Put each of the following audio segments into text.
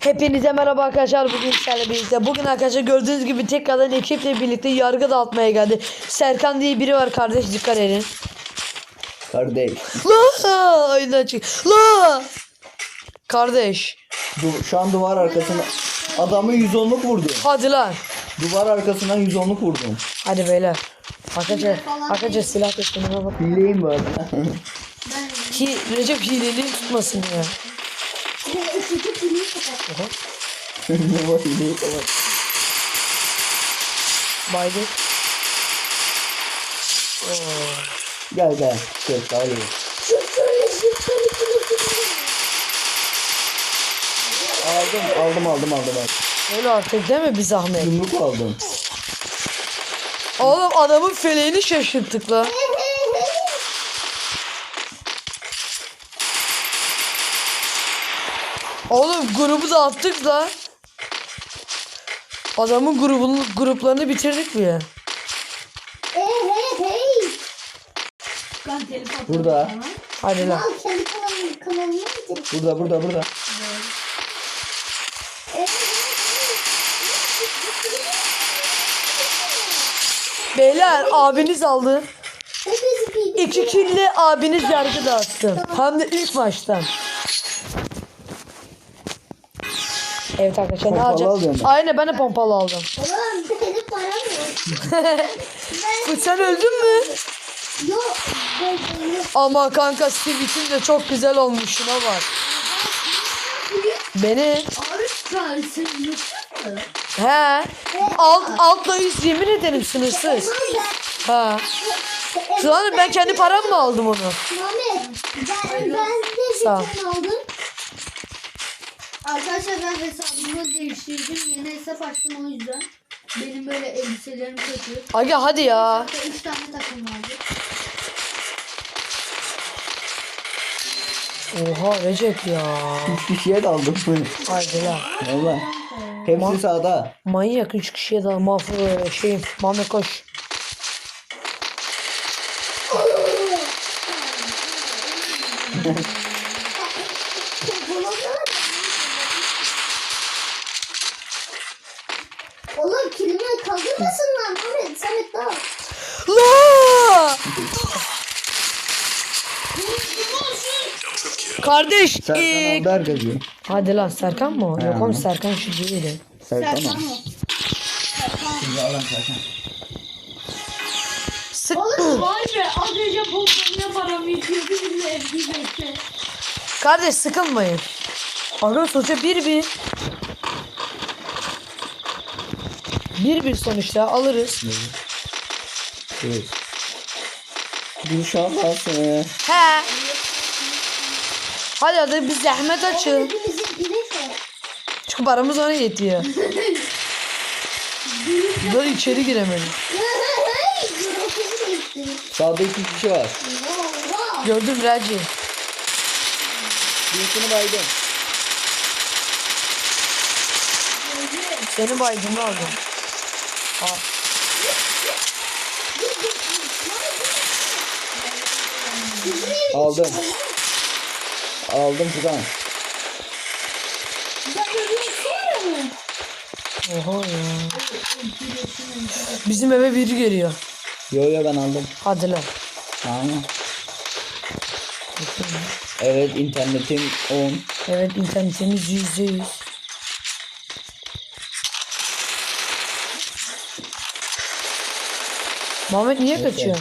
Hepinize merhaba arkadaşlar. Bugün sizlerle birlikte Bugün arkadaşlar gördüğünüz gibi tekrardan ekiple birlikte yargı dağıtmaya geldi. Serkan diye biri var kardeş dikkat edin. Kardeş. La oyundan çık. La! Kardeş. Du şu an duvar arkasına adamı 110'luk vurdum. hadi lan. Duvar arkasından 110'luk vurdum. Hadi beyler. Arkadaşlar arkadaşlar silah teslimine bak. Hileyim bu arada. Hi, Recep hileliği tutmasın ya ne var hileyi kapat. Baydı Gel gel. Gel iyi. Aldım aldım aldım aldım. aldım. Öyle artık değil mi bir zahmet Yumruk aldım. Oğlum adamın feleğini şaşırttık la Oğlum grubu da attık da. Adamın grubunu, gruplarını bitirdik mi ya? Hey hey hey. Ben Burada. Hadi lan. Al kendi kanalını bitir. Burada burada burada. Beyler abiniz aldı. İki killi abiniz yargı dağıttı. Hem de ilk maçtan. Evet arkadaşlar ne Pompalı ben. Aynen ben de pompalı aldım. Oğlum benim param yok. Sen öldün mü? Yok. Ben. Ama kanka Steve'in de çok güzel olmuş şuna bak. Beni Arif he alt altla üst yemin ederim sınırsız. Ha. Sonra ben kendi param mı aldım onu? Muhammed ben, ben de Sağ geçen aldım. Arkadaşlar ben hesabımı değiştirdim. Yeni hesap açtım o yüzden. Benim böyle elbiselerim kötü. Aga hadi ya. Hatta 3 tane takım vardı. Oha Recep ya. 3 kişiye daldım. Haydi lan. Valla. Hepsi sağda. Manyak 3 kişiye daha mahvur şey Mehmet koş. Oğlum kilimi kaldırmasın lan Muhammed. Samet daha. La! Kardeş Serkan aldı herkesi. Hadi lan Serkan mı? o? Yok oğlum Serkan şu değildi. Serkan Serkan o. Şimdi alan Serkan. Sık. Vay be az önce pompalına param yetiyordu. Şimdi evde bekle. Kardeş sıkılmayın. Aga sonuçta bir bir. Bir bir sonuçta alırız. Evet. Bir şahası. He. Hadi hadi bir zahmet açın. Çünkü paramız ona yetiyor. Daha içeri giremedim. Sağda iki kişi var. Gördüm Raci. Birisini baydım. Seni baydığını aldım. Aa, Aldım. Aldım Furkan. Oha ya. Bizim eve biri geliyor. Yo yo ben aldım. Hadi lan. Tamam. Evet internetim 10. Evet internetimiz yüzde yüz. Muhammed niye kaçıyor?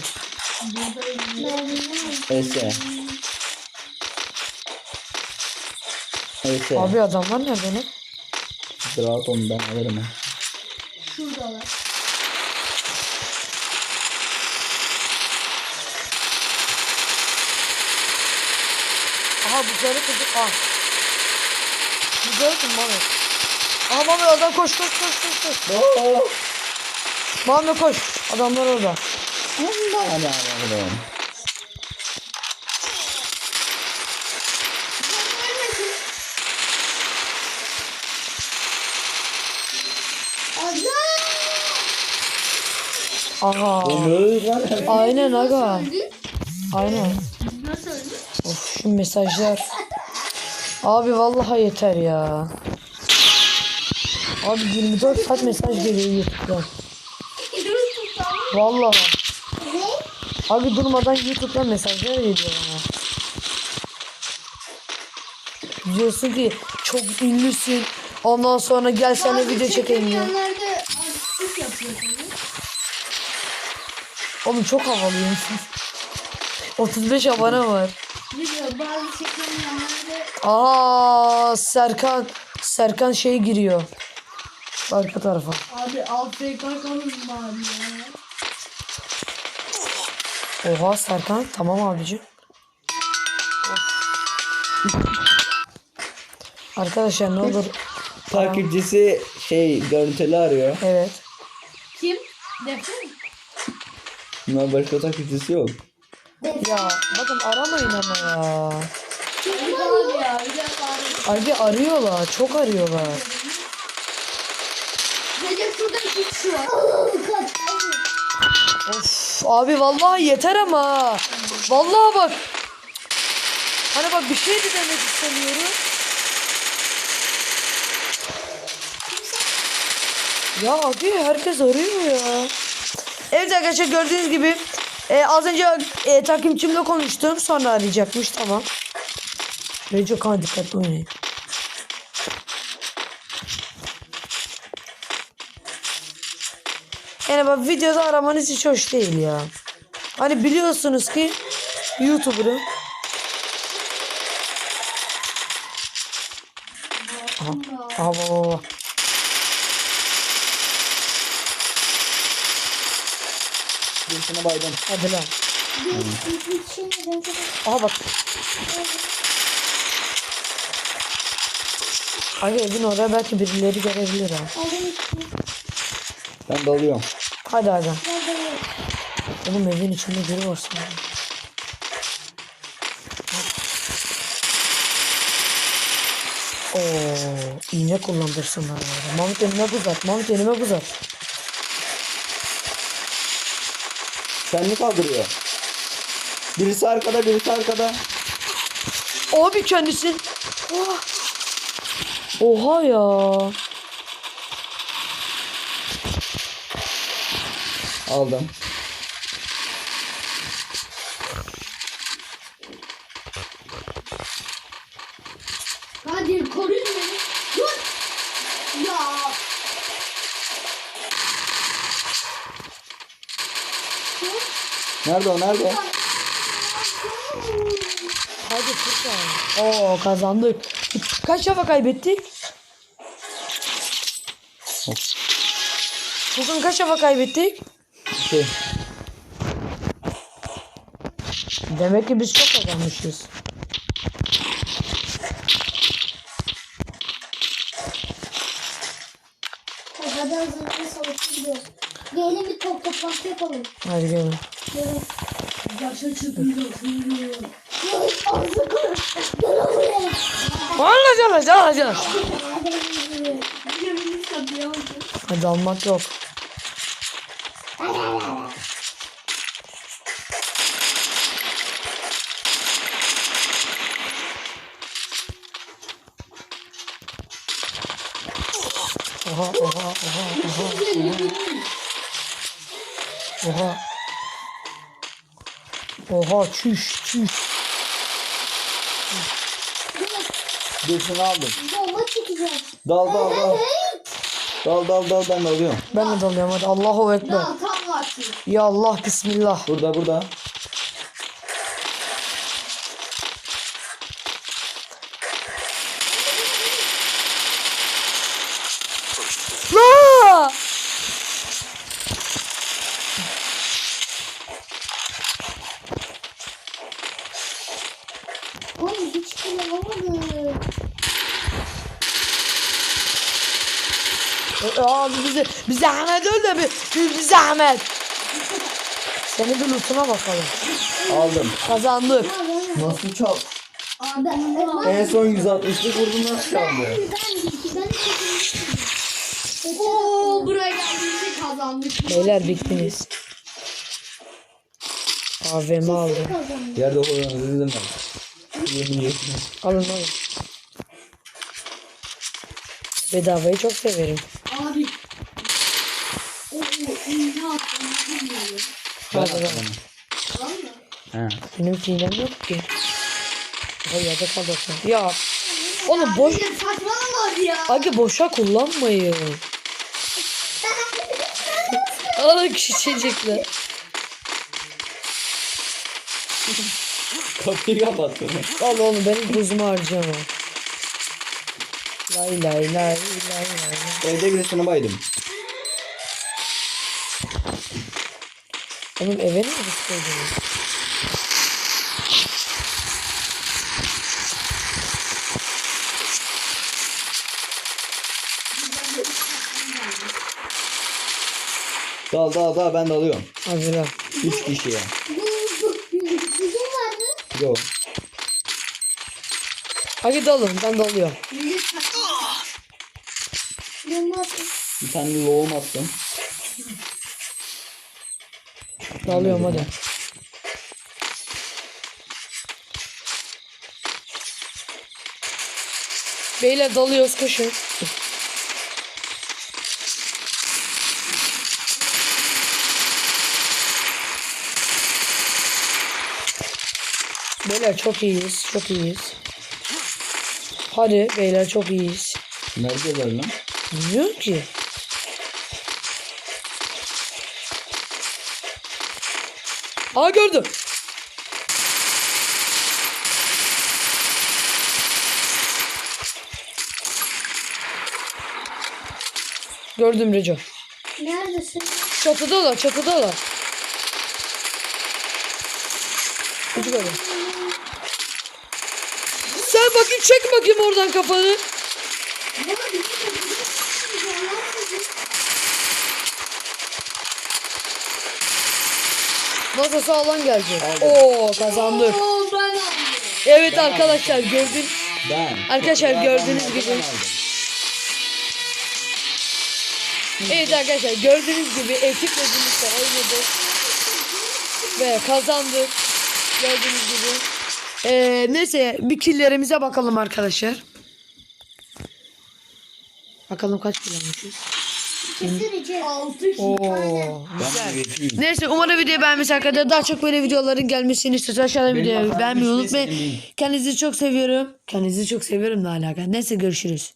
Ese. Ese. Abi adamlar nerede lan? Rahat onu ben alırım. ha. Şuradalar. Aha buzları kırdık. Ah. Buzları kırdım Muhammed. Aha Muhammed adam koş koş koş koş koş. Oo. Muhammed koş. Adamlar orada. Hadi alalım. Aha. Aynen aga. Aynen. Of şu mesajlar. Abi vallahi yeter ya. Abi 24 saat mesaj geliyor YouTube'dan. Vallahi. Abi durmadan YouTube'dan mesajlar geliyor bana. Diyorsun ki çok ünlüsün. Ondan sonra gel sana video çekeyim diyor. Çekemeyenlerde artistik yapıyorsunuz. Oğlum çok havalıyım. 35 abone var. Video bazı çekemeyenlerde Aa Serkan Serkan şey giriyor. Arka tarafa. abi AFK kalın bari ya. Oha Serkan tamam abicim. Arkadaşlar ne olur Takipçisi şey görüntülü arıyor. evet. Kim? Defne mi? Bunlar başka takipçisi yok. Ya bakın aramayın ama ya. Bir abi ya. Bir dakika abi. Abi arıyorlar çok arıyorlar. Recep şurada iki kişi var. Kaç. Of abi vallahi yeter ama. Vallahi bak. Hani bak bir şey de demek istemiyorum. Ya abi herkes arıyor ya. Evet arkadaşlar gördüğünüz gibi e, az önce e, takipçimle konuştum. Sonra arayacakmış tamam. Recep kan dikkatli oynayın. Yani bak videoda aramanız hiç hoş değil ya. Hani biliyorsunuz ki YouTuber'ım. Aha, aha, Birisine baydım. Hadi lan. Aha bak. Abi evin oraya belki birileri gelebilir ha. Ben dalıyorum. Hadi aga. Oğlum evin içinde biri var sanırım. Oo, iğne kullandırsınlar ya. Mahmut elime buz at. Mahmut elime buz at. Mi kaldırıyor? Birisi arkada, birisi arkada. Abi kendisi. Oha. Oha ya. Aldım. Hadi koruyun beni. Dur. Ya. Nerede o, nerede? Hadi fırça. Oo kazandık. Kaç defa kaybettik? Bugün kaç defa kaybettik? Şey, Demek ki biz çok kazanmışız. Yapalım. Hadi gelin. Evet. Başa çıkıyorsun. Evet, hazırlıklı. Gel buraya. Alacağız. Yemin kapıya oldu. Hadi almak yok. Oha oha oha oha oha. Oha. Oha çüş çüş. birisini aldım. Bomba çekeceğiz. Dal, dal, dal. Dal, dal, dal, ben alıyorum. Ben de dalıyorum hadi Allahu Ekber. Ya tam vakti. Ya Allah Bismillah. Burada, burada. La! Oğlum hiç kilo olmadı. Abi bize bize Ahmet öl de bir bize Ahmet. Seni bir lootuna bakalım. Aldım. Kazandık. Nasıl aldım. En son 160'lık vurdum nasıl çaldı? Ben, ben çekeceğim. Oo buraya geldiğimizde kazandık. Beyler bittiniz. AVM aldım. Yerde koyuyoruz dedim ben. Alın alın. Bedavayı çok severim. Abi. O o iğne attım. Bilmiyorum. Hadi Ver. Valla. He. Benim fiilem yok ki. Ay ya da kaldırsın. Ya. Oğlum boş. Saçmalama abi ya. Hadi boşa kullanmayın. Alın küçücükler. Kapıyı kapattım. Al oğlum benim kuzumu harcama. Lay lay lay lay lay. Evde birisine baydım. Oğlum eve koydunuz? Dal dal dal ben de alıyorum. Hadi lan. 3 kişiye. Bizim var mı? Yok. Hadi dalın ben. Benim var. Bir tane de loğum attım. Dalıyorum hadi. Beyler dalıyoruz koşun. Beyler çok iyiyiz, çok iyiyiz. Hadi beyler çok iyiyiz. Neredeler lan? Bilmiyorum ki. Aa gördüm. Gördüm Reco. Neredesin? Çatıdalar, çatıdalar. Hadi bakalım. Sen bakayım çek bakayım oradan kafanı. Nasıl alan gelecek. Oo kazandık. Oo ben. Evet arkadaşlar gördün. Ben. Arkadaşlar Ben gördüğünüz ben gibi. aldım. Evet arkadaşlar gördüğünüz gibi ekiple birlikte oynadık. Ve kazandık. Gördüğünüz gibi. Ee, neyse bir killerimize bakalım arkadaşlar. Bakalım kaç kill kişi. Oo, Ben. Neyse umarım videoyu beğenmiş arkadaşlar. Daha çok böyle videoların gelmesini istiyorsanız aşağıdan Benim videoyu hatam beğenmeyi hiçbir unutmayın. Kendinizi çok seviyorum. Kendinizi çok seviyorum ne alaka. Neyse görüşürüz.